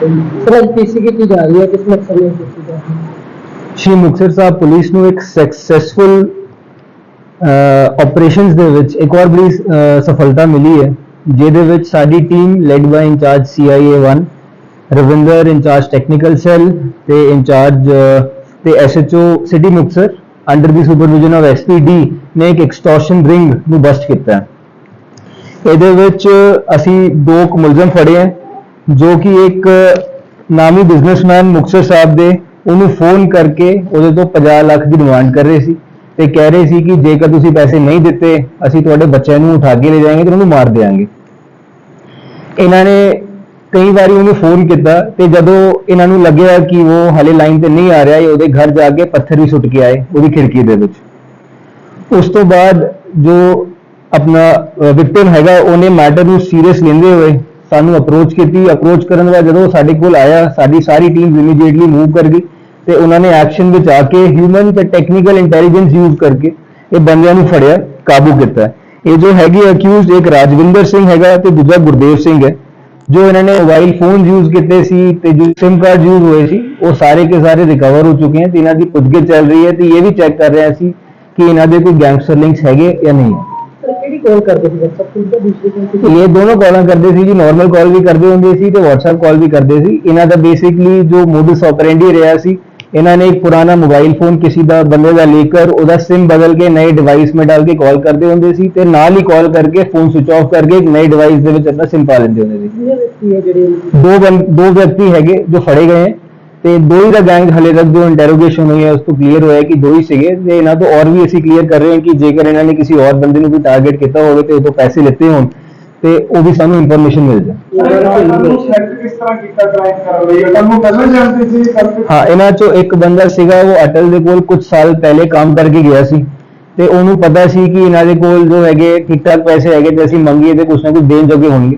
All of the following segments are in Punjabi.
ਸਰ ਪੀਸੀ ਕੀਤੀ ਜਾ ਰਹੀ ਹੈ ਕਿਸ ਮਕਸਦ ਨਾਲ ਕੀਤੀ ਜਾ ਰਹੀ ਹੈ ਸ਼੍ਰੀ ਮੁਕਤਸਰ ਸਾਹਿਬ ਪੁਲਿਸ ਨੂੰ ਇੱਕ ਸਕਸੈਸਫੁਲ ਆਪਰੇਸ਼ਨਸ ਦੇ ਵਿੱਚ ਇੱਕ ਹੋਰ ਬੜੀ ਸਫਲਤਾ ਮਿਲੀ ਹੈ ਜਿਹਦੇ ਵਿੱਚ ਸਾਡੀ team led by incharge CIA 1 Ravinder incharge technical cell ਤੇ ਇੰਚਾਰਜ ਤੇ SHO ਸਿਟੀ ਮੁਕਤਸਰ ਅੰਡਰ ਦੀ ਸੁਪਰਵਿਜ਼ਨ ਆਫ SPD ਨੇ ਇੱਕ ਐਕਸਟੋਰਸ਼ਨ ਰਿੰਗ ਨੂੰ ਬਸਟ ਕੀਤਾ ਇਹਦੇ ਵਿੱਚ ਅਸੀਂ ਦੋ ਕੁ ਮੁਲਜ਼ਮ ਫੜੇ ਹੈ ਜੋ ਕਿ ਇੱਕ ਨਾਮੀ ਬਿਜ਼ਨਸਮੈਨ ਮੁਕਤਸਰ ਸਾਹਿਬ ਦੇ, ਉਹਨੂੰ ਫੋਨ ਕਰਕੇ ਉਹਦੇ ਤੋਂ 50 ਲੱਖ ਦੀ ਡਿਮਾਂਡ ਕਰ ਰਹੇ ਸੀ ਤੇ ਕਹਿ ਰਹੇ ਸੀ ਕਿ ਜੇਕਰ ਤੁਸੀਂ ਪੈਸੇ ਨਹੀਂ ਦਿੱਤੇ, ਅਸੀਂ ਤੁਹਾਡੇ ਬੱਚਿਆਂ ਨੂੰ ਉਠਾ ਕੇ ਲੈ ਜਾਵਾਂਗੇ ਤੇ ਉਹਨੂੰ ਮਾਰ ਦੇਵਾਂਗੇ। ਇਹਨਾਂ ਨੇ ਕਈ ਵਾਰੀ ਉਹਨੂੰ ਫੋਨ ਕੀਤਾ ਤੇ ਜਦੋਂ ਇਹਨਾਂ ਨੂੰ ਲੱਗਿਆ ਕਿ ਉਹ ਹਲੇ ਲਾਈਨ ਤੇ ਨਹੀਂ ਆ ਰਿਹਾ, ਇਹ ਉਹਦੇ ਘਰ ਜਾ ਕੇ ਪੱਥਰ ਵੀ ਸੁੱਟ ਕੇ ਆਏ ਉਹਦੀ ਖਿੜਕੀ ਦੇ ਵਿੱਚ। ਉਸ ਤੋਂ ਬਾਅਦ ਜੋ ਆਪਣਾ ਵਿਕਟਿਮ ਹੈਗਾ, ਉਹਨੇ ਮੈਟਰ ਨੂੰ ਸੀਰੀਅਸ ਲੈਂਦੇ ਹੋਏ ਸਾਨੂੰ ਅਪਰੋਚ ਕੀਤੀ। ਅਪਰੋਚ ਕਰਨ ਦਾ ਜਦੋਂ ਸਾਡੇ ਕੋਲ ਆਇਆ, ਸਾਡੀ ਸਾਰੀ ਟੀਮ ਇਮੀਡੀਏਟਲੀ ਮੂਵ ਕਰ ਗਈ ਤੇ ਉਹਨਾਂ ਨੇ ਐਕਸ਼ਨ ਵਿੱਚ ਆ ਕੇ ਹਿਊਮਨ ਤੇ ਟੈਕਨੀਕਲ ਇੰਟੈਲੀਜੈਂਸ ਯੂਜ਼ ਕਰਕੇ ਇਹ ਬੰਦਿਆਂ ਨੂੰ ਫੜਿਆ, ਕਾਬੂ ਕੀਤਾ। ਇਹ ਜੋ ਹੈਗੇ ਅਕਿਊਜ਼ਡ ਇੱਕ ਰਾਜਵਿੰਦਰ ਸਿੰਘ ਹੈਗਾ ਤੇ ਦੂਜਾ ਗੁਰਦੇਵ ਸਿੰਘ ਹੈ, ਜੋ ਇਹਨਾਂ ਨੇ ਮੋਬਾਈਲ ਫੋਨ ਯੂਜ਼ ਕੀਤੇ ਸੀ ਤੇ ਜੋ SIM ਕਾਰਡ ਯੂਜ਼ ਹੋਏ ਸੀ, ਉਹ ਸਾਰੇ ਕੇ ਸਾਰੇ ਰਿਕਵਰ ਹੋ ਚੁੱਕੇ ਹਨ ਤੇ ਇਹਨਾਂ ਦੀ ਪੁੱਛਗਿੱਛ ਚੱਲ ਰਹੀ ਹੈ ਤੇ ਇਹ ਵੀ ਚੈੱਕ ਕਰ ਰਿਹਾ ਸੀ ਕਿ ਇਹਨਾਂ ਦੇ ਕੋਈ ਗੈਂਗਸਟਰ ਲਿੰਕਸ ਹੈਗੇ ਜਾਂ ਨਹੀਂ। ਸਰ ਕਿਹੜੀ ਕਾਲ ਕਰਦੇ ਸੀ WhatsApp ਤੇ ਜਾਂ ਦੂਸਰੀ ਕਾਲ ਤੇ ਇਹ ਦੋਨੋਂ ਕਾਲਾਂ ਕਰਦੇ ਸੀ ਜੀ ਨਾਰਮਲ ਕਾਲ ਵੀ ਕਰਦੇ ਹੁੰਦੇ ਸੀ ਤੇ WhatsApp ਕਾਲ ਵੀ ਕਰਦੇ ਸੀ। ਇਹਨਾਂ ਦਾ ਬੇਸਿਕਲੀ ਜੋ ਮੋਡਸ ਆਪਰੈਂਡੀ ਰਿਹਾ ਸੀ ਇਹਨਾਂ ਨੇ ਇੱਕ ਪੁਰਾਣਾ ਮੋਬਾਈਲ ਫੋਨ ਕਿਸੇ ਦਾ ਬੰਦੇ ਦਾ ਲੈ ਕੇ ਉਹਦਾ SIM ਬਦਲ ਕੇ ਨਵੇਂ ਡਿਵਾਈਸ ਮੇ ਡਾਲ ਕੇ ਕਾਲ ਕਰਦੇ ਹੁੰਦੇ ਸੀ ਤੇ ਨਾਲ ਹੀ ਕਾਲ ਕਰਕੇ ਫੋਨ ਸਵਿਚ ਆਫ ਕਰਕੇ ਨਵੇਂ ਡਿਵਾਈਸ ਦੇ ਵਿੱਚ ਆਪਣਾ SIM ਪਾ ਲੈਂਦੇ ਹੁੰਦੇ ਸੀ। ਦੋ? ਦੋ ਵਿਅਕਤੀ ਹੈਗੇ ਜੋ ਫੜੇ ਗਏ ਹਨ ਤੇ ਦੋ ਹੀ ਦਾ ਗੈਂਗ ਹਲੇ ਤੱਕ ਜੋ ਇੰਟਰੋਗੇਸ਼ਨ ਹੋਈ ਹੈ, ਉਸ ਤੋਂ ਕਲੀਅਰ ਹੋਇਆ ਕਿ ਦੋ ਹੀ ਸੀਗੇ ਤੇ ਇਹਨਾਂ ਤੋਂ ਔਰ ਵੀ ਅਸੀਂ ਕਲੀਅਰ ਕਰ ਰਹੇ ਹਾਂ ਕਿ ਜੇਕਰ ਇਹਨਾਂ ਨੇ ਕਿਸੇ ਹੋਰ ਬੰਦੇ ਨੂੰ ਕੋਈ ਟਾਰਗੇਟ ਕੀਤਾ ਹੋਵੇ ਤੇ ਉਹ ਤੋਂ ਪੈਸੇ ਲਿੱਤੇ ਹੋਣ, ਤੇ ਉਹ ਵੀ ਸਾਨੂੰ ਇਨਫੋਰਮੇਸ਼ਨ ਮਿਲ ਜਾਏ। ਹਾਂ, ਇਹਨਾਂ ਚੋਂ ਇੱਕ ਬੰਦਾ ਸੀਗਾ, ਉਹ ਅਟਲ ਦੇ ਕੋਲ ਕੁਝ ਸਾਲ ਪਹਿਲੇ ਕੰਮ ਕਰਕੇ ਗਿਆ ਸੀ ਤੇ ਉਹਨੂੰ ਪਤਾ ਸੀ ਕਿ ਇਹਨਾਂ ਦੇ ਕੋਲ ਜੋ ਹੈਗੇ ਠੀਕ ਠਾਕ ਪੈਸੇ ਹੈਗੇ ਤੇ ਅਸੀਂ ਮੰਗੀਏ ਤੇ ਕੁਛ ਨਾ ਕੁਛ ਦੇਣ ਜੋਗੇ ਹੋਣਗੇ।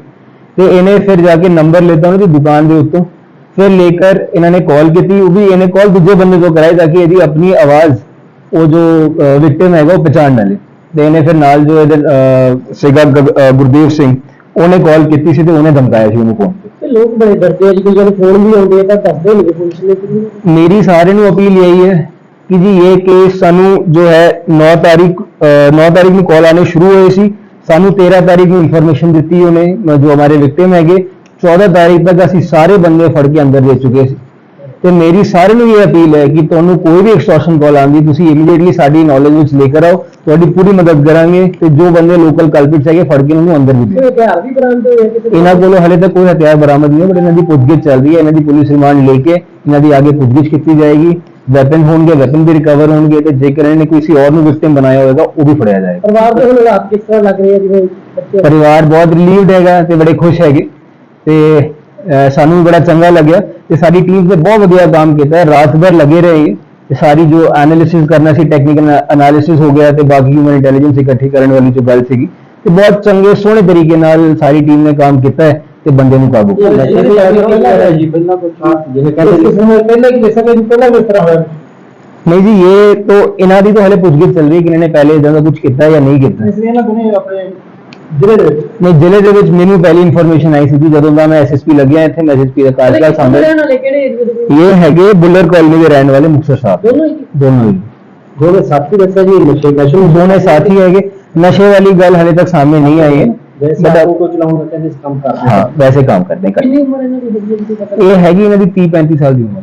ਤੇ ਇਹਨੇ ਫਿਰ ਜਾ ਕੇ ਨੰਬਰ ਲੈਤਾ ਉਹਨਾਂ ਦੀ ਦੁਕਾਨ ਦੇ ਉੱਤੋਂ ਫਿਰ ਲੇਕਰ ਇਹਨਾਂ ਨੇ ਕਾਲ ਕੀਤੀ ਉਹ ਵੀ ਇਹਨੇ ਕਾਲ ਦੂਜੇ ਬੰਦੇ ਤੋਂ ਕਰਾਈ ਤਾਂ ਕਿ ਇਹਦੀ ਆਪਣੀ ਆਵਾਜ਼ ਉਹ ਜੋ ਵਿਕਟਿਮ ਹੈਗਾ ਉਹ ਪਛਾਣ ਲੈ ਤੇ ਇਹਨੇ ਫਿਰ ਨਾਲ ਜੋ ਇਹਦੇ ਸਿਗਾ ਗੁਰਦੀਪ ਸਿੰਘ ਉਹਨੇ ਕਾਲ ਕੀਤੀ ਸੀ ਤੇ ਉਹਨੇ ਧਮਕਾਇਆ ਸੀ ਉਹਨੂੰ ਫੋਨ ਤੇ। ਲੋਕ ਬੜੇ ਡਰਦੇ ਅੱਜ ਕੱਲ ਜਦੋਂ ਫੋਨ ਵੀ ਆਉਂਦੇ ਆ ਤਾਂ ਦੱਸਦੇ ਨਹੀਂ ਪੁਲਿਸ ਨੇ ਮੇਰੀ ਸਾਰਿਆਂ ਨੂੰ ਅਪੀਲ ਇਹੀ ਹੈ ਕਿ ਜੀ ਇਹ ਕੇਸ ਸਾਨੂੰ ਜੋ ਹੈ 9 ਤਾਰੀਖ 9 ਤਾਰੀਖ ਨੂੰ ਕਾਲ ਆਨੇ ਸ਼ੁਰੂ ਹੋਏ ਸੀ। ਸਾਨੂੰ 13 ਤਾਰੀਖ ਨੂੰ ਇਨਫੋਰਮੇਸ਼ਨ ਦਿੱਤੀ ਉਹਨੇ ਜੋ ਹਮਾਰੇ ਵਿਕਟਿਮ ਹੈਗੇ। 14 ਤਾਰੀਖ ਤੱਕ ਅਸੀਂ ਸਾਰੇ ਬੰਦੇ ਫੜ ਕੇ ਅੰਦਰ ਦੇ ਚੁੱਕੇ ਸੀ। ਤੇ ਮੇਰੀ ਸਾਰਿਆਂ ਨੂੰ ਇਹ ਅਪੀਲ ਹੈ ਕਿ ਤੁਹਾਨੂੰ ਕੋਈ ਵੀ ਐਕਸਟੋਰਸ਼ਨ ਕਾਲ ਆਉਂਦੀ ਤੁਸੀਂ ਇਮੀਡੀਏਟਲੀ ਸਾਡੀ ਨੌਲੇਜ ਵਿੱਚ ਲੈ ਕੇ ਆਓ ਤੁਹਾਡੀ ਪੂਰੀ ਮਦਦ ਕਰਾਂਗੇ ਤੇ ਜੋ ਬੰਦੇ ਲੋਕਲ ਕਲਪਿਟਸ ਹੈਗੇ ਫੜ ਕੇ ਉਹਨੂੰ ਅੰਦਰ ਵੀ ਹਥਿਆਰ ਬਰਾਮਦ ਹੋਏ ਇਹਨਾਂ ਕੋਲੋਂ? ਹਲੇ ਤੱਕ ਕੋਈ ਹਥਿਆਰ ਬਰਾਮਦ ਨਹੀਂ ਬਟ ਇਹਨਾਂ ਦੀ ਪੁੱਛਗਿੱਛ ਚੱਲ ਰਹੀ ਹੈ ਇਹਨਾਂ ਦੀ ਪੁਲਿਸ ਰਿਮਾਂਡ ਲੈ ਕੇ ਇਹਨਾਂ ਦੀ ਆਗੇ ਪੁੱਛਗਿੱਛ ਕੀਤੀ ਜਾਏਗੀ। ਵੈਪਨ ਹੋਣਗੇ ਵੈਪਨ ਵੀ ਰਿਕਵਰ ਹੋਣਗੇ ਤੇ ਜੇਕਰ ਇਹਨੇ ਕਿਸੇ ਹੋਰ ਨੂੰ ਵਿਕਟਿਮ ਬਣਾਇਆ ਹੋਵੇਗਾ ਉਹ ਵੀ ਫੜਿਆ ਜਾਏਗਾ। ਪਰਿਵਾਰ ਦੇ ਹੁਣ ਹਾਲਾਤ ਕਿਸ ਤਰ੍ਹਾਂ ਲੱਗ ਰਹੇ ਆ ਜਿਵੇਂ ਪਰਿਵਾਰ ਬਹੁਤ ਰਿਲੀਵਡ ਹੈਗਾ ਤੇ ਬੜੇ ਖੁਸ਼ ਹੈਗੇ। ਤੇ ਅਹ, ਸਾਨੂੰ ਵੀ ਬੜਾ ਚੰਗਾ ਲੱਗਿਆ ਤੇ ਸਾਡੀ ਟੀਮ ਨੇ ਬਹੁਤ ਵਧੀਆ ਕੰਮ ਕੀਤਾ ਹੈ ਰਾਤ ਭਰ ਲੱਗੇ ਰਹੇ ਤੇ ਸਾਰੀ ਜੋ ਐਨਾਲਿਸਿਸ ਕਰਨਾ ਸੀ ਟੈਕਨੀਕਲ ਐਨਾਲਿਸਿਸ ਹੋ ਗਿਆ ਤੇ ਬਾਕੀ ਹਿਊਮਨ ਇੰਟੈਲੀਜੈਂਸ ਇਕੱਠੀ ਕਰਨ ਵਾਲੀ ਜੋ ਗੱਲ ਸੀਗੀ ਤੇ ਬਹੁਤ ਚੰਗੇ ਸੋਹਣੇ ਤਰੀਕੇ ਨਾਲ ਸਾਰੀ ਟੀਮ ਨੇ ਕੰਮ ਕੀਤਾ ਹੈ ਤੇ ਬੰਦੇ ਨੂੰ ਕਾਬੂ ਕੀਤਾ ਹੈ। ਜੀ ਪਹਿਲਾਂ ਕੁਝ ਜਿਵੇਂ ਕਹਿੰਦੇ ਪਹਿਲਾਂ ਕਿ ਜਿਵੇਂ ਕਿ ਪਹਿਲਾਂ ਕਿਸ ਤਰ੍ਹਾਂ ਹੋਇਆ ਨਹੀਂ ਜੀ ਇਹ तो ਇਹਨਾਂ ਦੀ ਤਾਂ ਹਲੇ ਪੁੱਛਗਿੱਛ ਚੱਲ ਰਹੀ ਹੈ ਕਿ ਇਹਨਾਂ ਨੇ ਪਹਿਲੇ ਇਦਾਂ ਦਾ ਕੁਝ ਕੀਤਾ ਜਾਂ ਨਹੀਂ ਕੀਤਾ ਇਸ ਲਈ ਇਹਨਾਂ ਦੋਨੇ ਆਪਣੇ ਜ਼ਿਲ੍ਹੇ ਦੇ ਵਿੱਚ ਨਹੀਂ ਜ਼ਿਲ੍ਹੇ ਦੇ ਵਿੱਚ ਮੈਨੂੰ ਪਹਿਲੀ ਇਨਫੋਰਮੇਸ਼ਨ ਆਈ ਸੀ ਜੀ ਜਦੋਂ ਦਾ ਮੈਂ ਐਸਐਸਪੀ ਲੱਗਿਆ ਇੱਥੇ ਮੈਂ ਐਸਐਸਪੀ ਦਾ ਕਾਰਜਕਾਲ ਸਾਹਮਣੇ ਰਹਿਣ ਵਾਲੇ ਕਿਹੜੇ ਏਰੀਏ ਦੇ ਵਿੱਚ? ਇਹ ਹੈਗੇ ਬੁੱਲਰ ਕਾਲੋਨੀ ਦੇ ਰਹਿਣ ਵਾਲੇ ਮੁਕਤਸਰ ਸਾਹਿਬ ਦੋਨੋਂ ਹੀ ਦੋਨੋਂ ਹੀ ਦੋਵੇਂ ਸਾਥੀ ਦੱਸਿਆ ਜੀ ਨਸ਼ੇ ਨਸ਼ੇ ਦੋਨੇ ਸਾਥੀ ਹੈਗੇ ਨਸ਼ੇ ਵਾਲੀ ਗੱਲ ਹਲੇ ਤੱਕ ਸਾਹਮਣੇ ਨਹੀਂ ਆਈ ਹੈ ਵੈਸੇ But- ਆਪਕੋ ਕੁਝ ਲਾਉਣ ਦਾ ਕਹਿੰਦੇ ਇਸ ਕੰਮ ਕਰਦੇ ਹਾਂ ਵੈਸੇ ਕੰਮ ਕਰਦੇ ਕਰ ਕਿੰਨੀ ਉਮਰ ਇਹਨਾਂ ਦੀ ਹੈਗੀ ਹੈ ਜੀ ਪਤਾ ਇਹ ਹੈਗੀ ਇਹਨਾਂ ਦੀ 30 35 ਸਾਲ ਦੀ ਉਮਰ